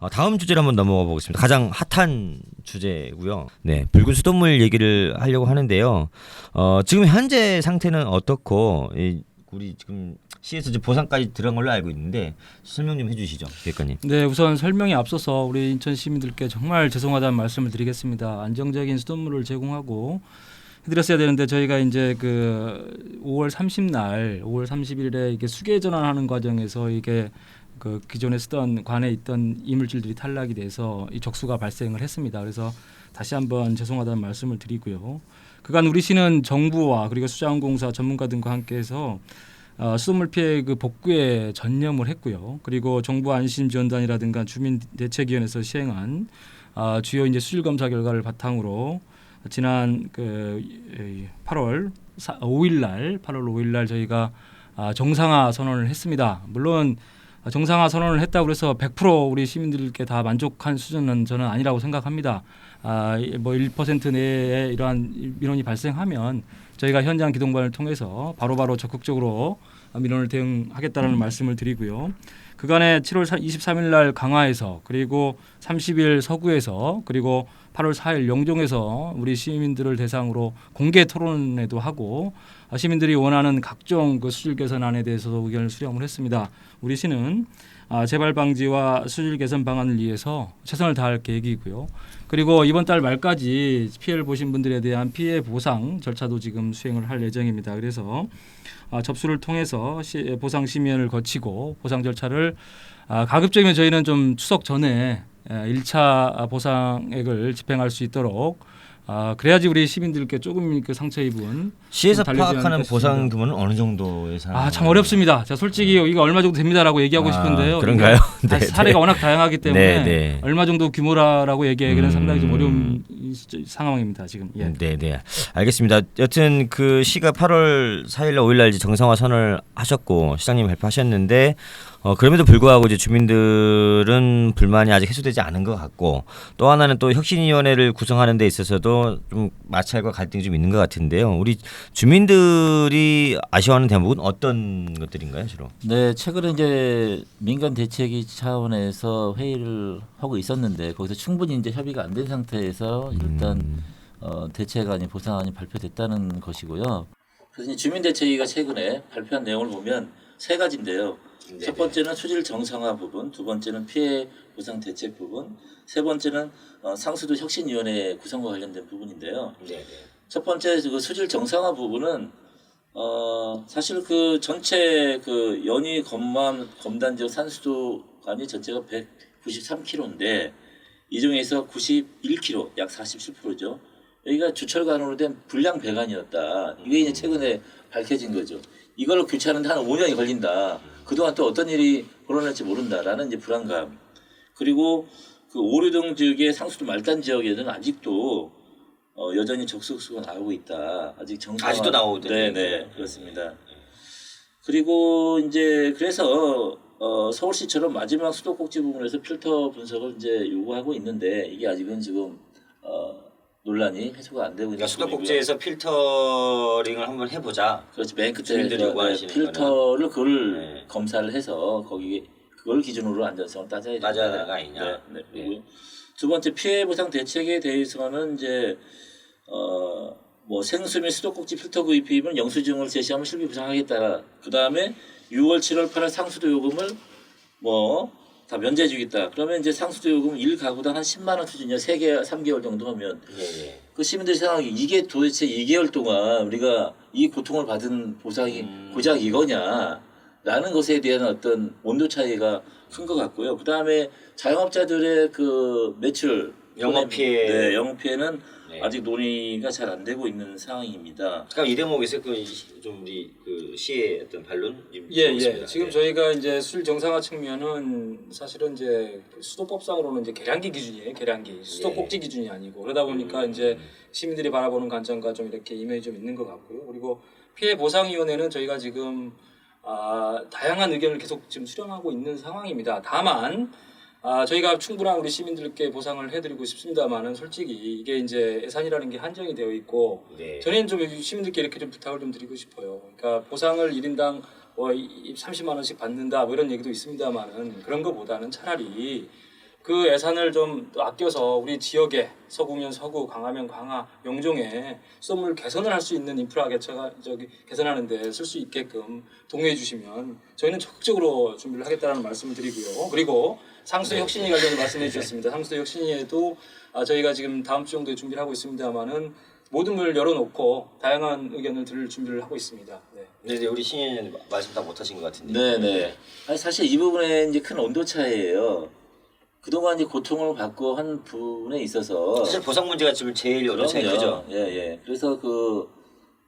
어, 다음 주제로 한번 넘어가 보겠습니다. 가장 핫한 주제고요. 네, 붉은 수돗물 얘기를 하려고 하는데요. 어, 지금 현재 상태는 어떻고 이, 우리 지금 시에서 보상까지 들어간 걸로 알고 있는데 설명 좀 해주시죠, 기획관님. 네, 우선 설명에 앞서서 우리 인천 시민들께 정말 죄송하다는 말씀을 드리겠습니다. 안정적인 수돗물을 제공하고 해드렸어야 되는데 저희가 이제 그 5월 30날, 5월 30일에 이게 수계 전환하는 과정에서 이게 그 기존에 쓰던 관에 있던 이물질들이 탈락이 돼서 이 적수가 발생을 했습니다. 그래서 다시 한번 죄송하다는 말씀을 드리고요. 그간 우리 시는 정부와 그리고 수자원공사 전문가 등과 함께해서 어, 수돗물 피해 그 복구에 전념을 했고요. 그리고 정부 안심지원단이라든가 주민대책위원회에서 시행한 아, 주요 이제 수질 검사 결과를 바탕으로 지난 그 8월 5일 날 8월 5일 날 저희가 아, 정상화 선언을 했습니다. 물론 정상화 선언을 했다고 그래서 100% 우리 시민들께 다 만족한 수준은 저는 아니라고 생각합니다. 아, 뭐 1% 내에 이러한 민원이 발생하면 저희가 현장 기동반을 통해서 바로바로 적극적으로 민원을 대응하겠다는 말씀을 드리고요. 그간에 7월 23일 날 강화에서 그리고 30일 서구에서 그리고 8월 4일 영종에서 우리 시민들을 대상으로 공개 토론회도 하고 시민들이 원하는 각종 그 수질 개선안에 대해서도 의견을 수렴을 했습니다. 우리 시는 아, 재발 방지와 수질 개선 방안을 위해서 최선을 다할 계획이고요. 그리고 이번 달 말까지 피해를 보신 분들에 대한 피해 보상 절차도 지금 수행을 할 예정입니다. 그래서 아, 접수를 통해서 시, 보상 심의를 거치고 보상 절차를 아, 가급적이면 저희는 좀 추석 전에 에, 1차 보상액을 집행할 수 있도록 아, 그래야지 우리 시민들께 조금 그 상처 입은 시에서 파악하는 보상. 규모는 어느 정도 예상? 아 참 어렵습니다. 자 솔직히 이거 얼마 정도 됩니다라고 얘기하고 아, 싶은데요. 그런가요? 네, 사례가 네. 워낙 다양하기 때문에 네, 네. 얼마 정도 규모라라고 얘기하기는 음. 상당히 좀 어려운 상황입니다 지금. 예. 네, 네. 알겠습니다. 여튼 그 시가 8월 4일 날 5일 날 이제 정상화 선언을 하셨고 시장님 발표하셨는데 어 그럼에도 불구하고 이제 주민들은 불만이 아직 해소되지 않은 것 같고 또 하나는 또 혁신위원회를 구성하는 데 있어서도 좀 마찰과 갈등이 좀 있는 것 같은데요. 우리 주민들이 아쉬워하는 대목은 어떤 것들인가요, 주로? 네, 최근에 이제 민간 대책위 차원에서 회의를 하고 있었는데 거기서 충분히 이제 협의가 안 된 상태에서 일단 음. 어, 대책안이 보상안이 발표됐다는 것이고요. 그래서 주민대책위가 최근에 발표한 내용을 보면 세 가지인데요. 첫 번째는 수질 정상화 부분, 두 번째는 피해 보상 대책 부분, 세 번째는 어, 상수도 혁신위원회 구성과 관련된 부분인데요. 첫 번째 그 수질 정상화 부분은 어 사실 그 전체 그 연위 검만 검단 지역 산수도관이 전체가 193km인데 이 중에서 91km 약 47%죠. 여기가 주철관으로 된 불량 배관이었다. 이게 이제 최근에 밝혀진 거죠. 이걸로 교체하는데 한 5년이 걸린다. 그동안 또 어떤 일이 벌어날지 모른다라는 이제 불안감. 그리고 그 오류등 지역의 상수도 말단 지역에는 아직도 어, 여전히 적석수가 나오고 있다. 아직 정상 아직도 나오고 있대요. 네네 그렇습니다. 그리고 이제 그래서 어, 서울시처럼 마지막 수도꼭지 부분에서 필터 분석을 이제 요구하고 있는데 이게 아직은 지금 어, 논란이 해소가 안 되고 있는 그러니까. 수도꼭지에서 필터링을 한번 해보자. 그렇지 맨 끝에 네, 필터를 그걸 네. 검사를 해서 거기 그걸 기준으로 안전성을 따져야 된다. 따져야 되는 거 아니냐. 네, 네. 네. 두 번째 피해 보상 대책에 대해서는 이제 어 뭐 생수 및 수도꼭지 필터 구입비는 영수증을 제시하면 실비 보상하겠다. 그 다음에 6월, 7월, 8월 상수도 요금을 뭐 다 면제해 주겠다. 그러면 이제 상수도 요금 1가구당 한 10만 원 수준이야. 3개, 3개월 정도 하면 예, 예. 그 시민들이 생각하기 이게 도대체 2개월 동안 우리가 이 고통을 받은 보상이 음. 고작 이거냐 라는 것에 대한 어떤 온도 차이가 큰 것 같고요. 그 다음에 자영업자들의 그 매출 영업 피해. 네, 영업 피해는 네. 아직 논의가 잘 안 되고 있는 상황입니다. 그럼 이 대목에서 그좀 우리 그 시의 어떤 반론 좀 예. 예. 지금 네. 저희가 이제 술 정상화 측면은 사실은 이제 그 수도법상으로는 이제 계량기 기준이에요. 계량기. 수도 예. 꼭지 기준이 아니고 그러다 보니까 이제 시민들이 바라보는 관점과 좀 이렇게 이면이 좀 있는 것 같고요. 그리고 피해 보상 위원회는 저희가 지금 아, 다양한 의견을 계속 지금 수렴하고 있는 상황입니다. 다만 아, 저희가 충분한 우리 시민들께 보상을 해드리고 싶습니다만은 솔직히 이게 이제 예산이라는 게 한정이 되어 있고 네. 저는 좀 시민들께 이렇게 좀 부탁을 좀 드리고 싶어요. 그러니까 보상을 1인당 뭐 30만 원씩 받는다 뭐 이런 얘기도 있습니다만은 그런 것보다는 차라리 그 예산을 좀 아껴서 우리 지역에 서구면 서구, 강하면 강하, 영종에 수돗물 개선을 할 수 있는 인프라 개처가 저기 개선하는데 쓸 수 있게끔 동의해 주시면 저희는 적극적으로 준비를 하겠다는 말씀을 드리고요. 그리고 상수 혁신위 관련 말씀해 주셨습니다. 상수 혁신위에도 아, 저희가 지금 다음 주 정도에 준비를 하고 있습니다만은 모든 문을 열어놓고 다양한 의견을 들을 준비를 하고 있습니다. 네. 네, 네, 우리 신인 말씀 다 못하신 것 같은데. 네네. 아니 사실 이 부분에 이제 큰 온도 차이예요. 그동안 이제 고통을 받고 한 부분에 있어서 사실 보상 문제가 지금 제일 어려운 차이 크죠. 예, 예. 그래서 그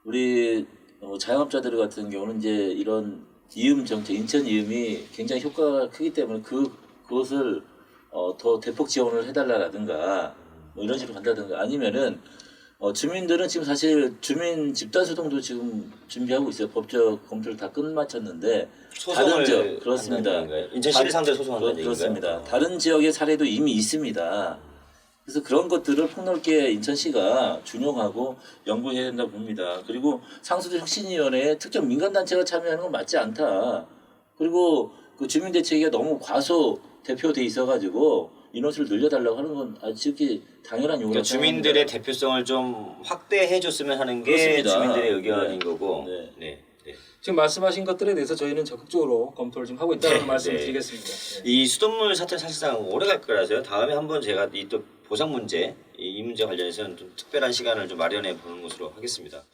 우리 어, 자영업자들 같은 경우는 이제 이런 이음 정책, 인천 이음이 굉장히 효과가 크기 때문에 그 그것을 어, 더 대폭 지원을 해달라라든가 뭐 이런 식으로 간다든가 아니면은 어, 주민들은 지금 사실 주민 집단 소송도 지금 준비하고 있어요. 법적 검토를 다 끝마쳤는데 다른 지역 그렇습니다. 얘기인가요? 인천시를 상대로 소송한다는 그렇- 그렇습니다. 얘기인가요? 다른 지역의 사례도 이미 있습니다. 그래서 그런 것들을 폭넓게 인천시가 준용하고 연구해야 된다고 봅니다. 그리고 상수도 혁신위원회에 특정 민간단체가 참여하는 건 맞지 않다. 그리고 그 주민대책위가 너무 과소 대표돼 있어가지고 인원수를 늘려달라고 하는 건 아주 당연한 요구라고 그러니까 주민들의 생각합니다. 대표성을 좀 확대해 줬으면 하는 게 그렇습니다. 주민들의 의견인 네. 거고. 네. 네. 네. 지금 말씀하신 것들에 대해서 저희는 적극적으로 검토를 지금 하고 있다는 네, 말씀을 네. 드리겠습니다. 네. 이 수돗물 사태는 사실상 오래 갈 거라서요. 다음에 한번 제가 이 또 보상 문제 이, 이 문제 관련해서는 좀 특별한 시간을 좀 마련해 보는 것으로 하겠습니다.